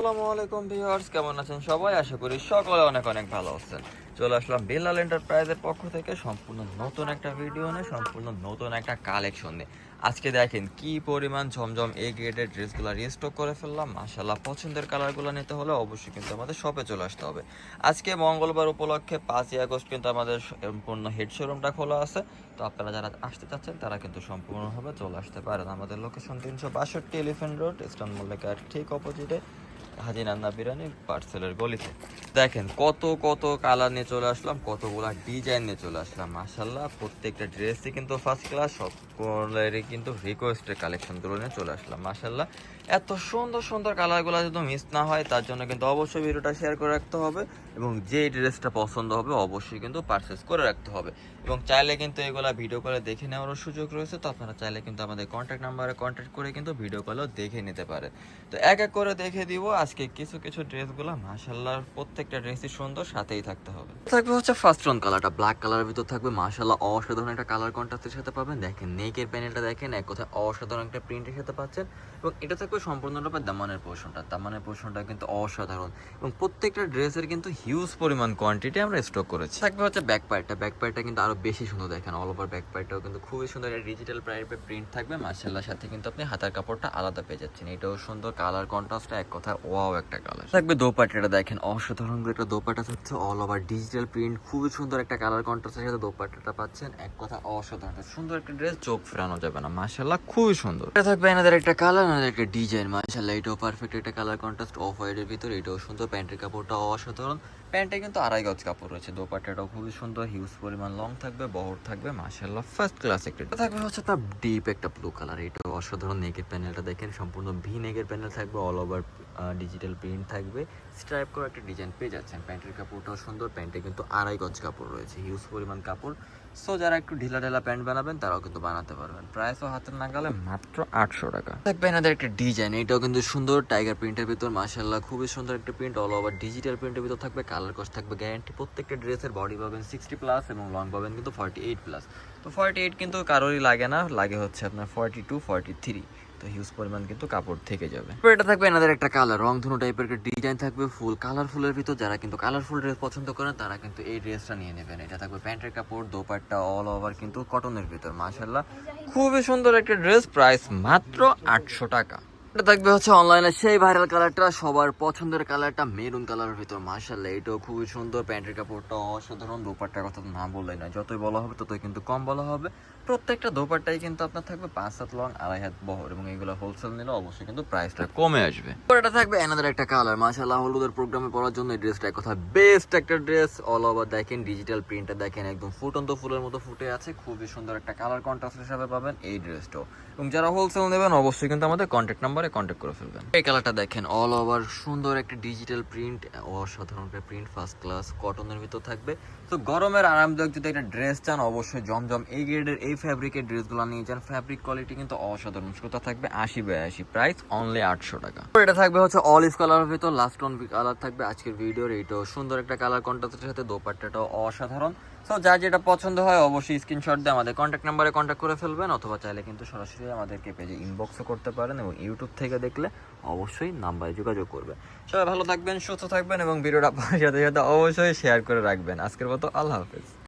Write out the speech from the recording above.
আসসালামু আলাইকুম ভিউয়ার্স, কেমন আছেন সবাই? আশা করি সকলে অনেক অনেক ভালো আছেন। চলে আসলাম বেলাল এন্টারপ্রাইজের পক্ষ থেকে সম্পূর্ণ নতুন একটা ভিডিও নিয়ে, সম্পূর্ণ নতুন একটা কালেকশন নিয়ে। আজকে দেখেন কি পরিমাণ ঝমঝম এই গ্রেডের ড্রেসগুলো রিস্টক করে ফেললাম। মাশাল্লাহ পছন্দের কালারগুলো নিতে হলে অবশ্যই কিন্তু আমাদের শপে চলে আসতে হবে। আজকে মঙ্গলবার উপলক্ষে পাঁচই আগস্ট কিন্তু আমাদের সম্পূর্ণ হেড শোরুমটা খোলা আছে। তো আপনারা যারা আসতে চাচ্ছেন, তারা কিন্তু সম্পূর্ণভাবে চলে আসতে পারেন। আমাদের লোকেশন তিনশো বাষট্টি এলিফেন্ট রোড ইস্টার্ন মল্লিকার ঠিক অপোজিটে হাজি নান্না বিরিয়ানি পার্সেলের গলিতে। দেখেন কত কত কালার নিয়ে চলে আসলাম, কতগুলা ডিজাইন নিয়ে চলে আসলাম মাসাল্লাহ প্রত্যেকটা ড্রেসই কিন্তু ফার্স্ট ক্লাস সব সকলেরই কিন্তু রিকোয়েস্টের কালেকশনগুলো নিয়ে চলে আসলাম মাসাল্লাহ এত সুন্দর সুন্দর কালারগুলো যদি মিস না হয়, তার জন্য কিন্তু অবশ্যই ভিডিওটা শেয়ার করে রাখতে হবে এবং যে ড্রেসটা পছন্দ হবে, অবশ্যই কিন্তু পারচেস করে রাখতে হবে। এবং চাইলে কিন্তু এগুলা ভিডিও কলে দেখে নেওয়ারও সুযোগ রয়েছে, তো আপনারা চাইলে কিন্তু আমাদের কন্ট্যাক্ট নাম্বারে কন্ট্যাক্ট করে কিন্তু ভিডিও কলেও দেখে নিতে পারে তো এক এক করে দেখে দিব আজকে কিছু কিছু ড্রেসগুলো মাশাল্লাহ প্রত্যেকটা ড্রেসই সুন্দর, সাথেই থাকতে হবে। থাকবে হচ্ছে ফার্স্ট রন কালারটা ব্ল্যাক কালারের ভিতর থাকবে মাশাল্লাহ অসাধারণ একটা কালার কন্ট্রাস্টের সাথে পাবেন। দেখেন নেকের প্যানেলটা দেখেন, এক কথায় অসাধারণ একটা প্রিন্টের সাথে পাচ্ছেন। এবং এটা থাকবে সম্পূর্ণরূপে দামানের পোর্শনটা দামানের পোর্শনটা কিন্তু অসাধারণ। এবং প্রত্যেকটা ড্রেসের কিন্তু হিউজ পরিমাণ কোয়ান্টিটি আমরা স্টক করেছি। থাকবে হচ্ছে ব্যাক পার্টটা ব্যাক পার্টটা কিন্তু আরও বেশি সুন্দর দেখেন অল ওভার ব্যাক পার্টটাও কিন্তু খুবই সুন্দর একটা ডিজিটাল প্রাইপে প্রিন্ট থাকবে। মার্শাল্লাহ সাথে কিন্তু আপনি হাতার কাপড়টা আলাদা পেয়ে যাচ্ছেন। এটাও সুন্দর কালার কন্ট্রাস্টটা এক কথায় ওয়াও একটা কালার থাকবে দোপাট্টাটা দেখেন, অসাধারণ একটা দোপাট্টা থাকছে অল ওভার ডিজিটাল প্রিন্ট খুবই সুন্দর একটা কালার কন্ট্রাস্টের সাথে দোপাট্টাটা পাচ্ছেন। এক কথা অসাধারণ সুন্দর একটা ড্রেস চোখ ফেরানো যাবে না মার্শাল্লাহ খুবই সুন্দর। এটা থাকবে এনাদের একটা কালার এনাদের একটা ডিজাইন মার্শাল্লাহ এটাও পারফেক্ট একটা কালার কন্ট্রাস্ট অফ হোয়াইটের ভিতরে, এটাও সুন্দর, প্যান্টের কাপড়টা অসাধারণ। প্যান্টে কিন্তু আড়াই গজ কাপড় রয়েছে, দোপাট্টাটাও খুবই সুন্দর হিউজ পরিমাণ লং থাকবে, বহর থাকবে মার্শাল্লাহ ফার্স্ট ক্লাস একটা থাকবে হচ্ছে তার ডিপ একটা ব্লু কালার এটা অসাধারণ নেকের প্যানেলটা দেখেন, সম্পূর্ণ ভি নেকের প্যানেল থাকবে অল ওভার ডিজিটাল প্রিন্ট থাকবে। স্ট্রাইপ করে একটা ডিজাইন পেয়ে যাচ্ছেন, প্যান্টের কাপড়টাও সুন্দর, প্যান্টে কিন্তু আড়াই গজ কাপড় রয়েছে হিউজ পরিমাণ কাপড়। সো যারা একটু ঢিলা ঢেলা প্যান্ট বানাবেন, তারাও কিন্তু বানাতে পারবেন। প্রাইসও হাতের নাগালে মাত্র আটশো টাকা। থাকবে এনাদের একটা ডিজাইন এটাও কিন্তু সুন্দর টাইগার প্রিন্টের ভিতর মাশাল্লাহ খুবই সুন্দর একটা প্রিন্ট অল ওভার ডিজিটাল প্রিন্টের ভিতর থাকবে কালার কস্ট থাকবে গ্যারান্টি প্রত্যেকটা ড্রেসের বডি পাবেন সিক্সটি প্লাস এবং লং পাবেন কিন্তু ফর্টি এইট প্লাস তো ফর্টি এইট কিন্তু কারোরই লাগে না, লাগে হচ্ছে আপনার ফর্টি টু ফর্টি থ্রি তো হিউজ পরিমাণ কিন্তু কাপড় থেকে যাবে। এটা থাকবে এনাদের একটা কালার রং ধনু টাইপের একটা ডিজাইন থাকবে ফুল কালারফুলের ভিতর যারা কিন্তু কালারফুল ড্রেস পছন্দ করেন, তারা কিন্তু এই ড্রেসটা নিয়ে নেবেন। এটা থাকবে প্যান্টের কাপড়, দোপাট্টা অল ওভার কিন্তু কটনের ভিতর মাশাল্লাহ খুবই সুন্দর একটা ড্রেস প্রাইস মাত্র আটশো টাকা। এটা থাকবে হচ্ছে অনলাইনে সেই ভাইরাল কালারটা সবার পছন্দের কালারটা মেরুন কালারের ভিতর। মার্শাল্লাহ এটাও খুবই সুন্দর। প্যান্টের কাপড়টা অসাধারণ, দোপাট্টার কথা না বললেই না যতই বলা হবে, ততই কিন্তু কম বলা হবে। প্রত্যেকটা দোপাট্টাই কিন্তু আপনার থাকবে পাঁচ সাত লং, আড়াই হাত বহর এবং এগুলো হোলসেল নিলে অবশ্যই কিন্তু প্রাইসটা কমে আসবে। এটা থাকবে এনাদের একটা কালার মাশাল্লাহ হলুদের প্রোগ্রামে পড়ার জন্য এই ড্রেসটা কথা বেস্ট একটা ড্রেস অল ওভার দেখেন ডিজিটাল প্রিন্টটা দেখেন, একদম ফুটন্ত ফুলের মতো ফুটে আছে। খুবই সুন্দর একটা কালার কন্ট্রাস্ট হিসাবে পাবেন এই ড্রেসটাও এবং যারা হোলসেল নেবেন, অবশ্যই কিন্তু আমাদের কন্ট্যাক্ট নাম্বারে কন্ট্যাক্ট করে ফেলবেন। এই কালারটা দেখেন অল ওভার সুন্দর একটা ডিজিটাল প্রিন্ট অসাধারণ একটা প্রিন্ট ফার্স্ট ক্লাস কটনের ভিতর থাকবে। তো গরমের আরামদায়ক যদি একটা ড্রেস চান, অবশ্যই জমজম এই গ্রেডের এই ফ্যাব্রিকের ড্রেসগুলো নিয়ে যান। ফ্যাব্রিক কোয়ালিটি কিন্তু অসাধারণ। সুতা থাকবে আশি বিরাশি প্রাইস অনলি আটশো টাকা। এটা থাকবে হচ্ছে অলিভ কালারের ভিতর লাস্ট অন কালার থাকবে আজকের ভিডিওর এইটাও সুন্দর একটা কালার কন্ট্রাস্টের সাথে, দোপাট্টাটাও অসাধারণ। সো যা যেটা পছন্দ হয় অবশ্যই স্ক্রিনশট দিয়ে আমাদের কন্ট্যাক্ট নাম্বারে কন্ট্যাক্ট করে ফেলবেন, অথবা চাইলে কিন্তু সরাসরি আমাদেরকে পেজে ইনবক্সও করতে পারেন এবং ইউটিউব থেকে দেখলে অবশ্যই নাম্বারে যোগাযোগ করবেন। সবাই ভালো থাকবেন, সুস্থ থাকবেন এবং ভিডিওটা আপনার সাথে সাথে অবশ্যই শেয়ার করে রাখবেন। আজকের মতো আল্লাহ হাফেজ।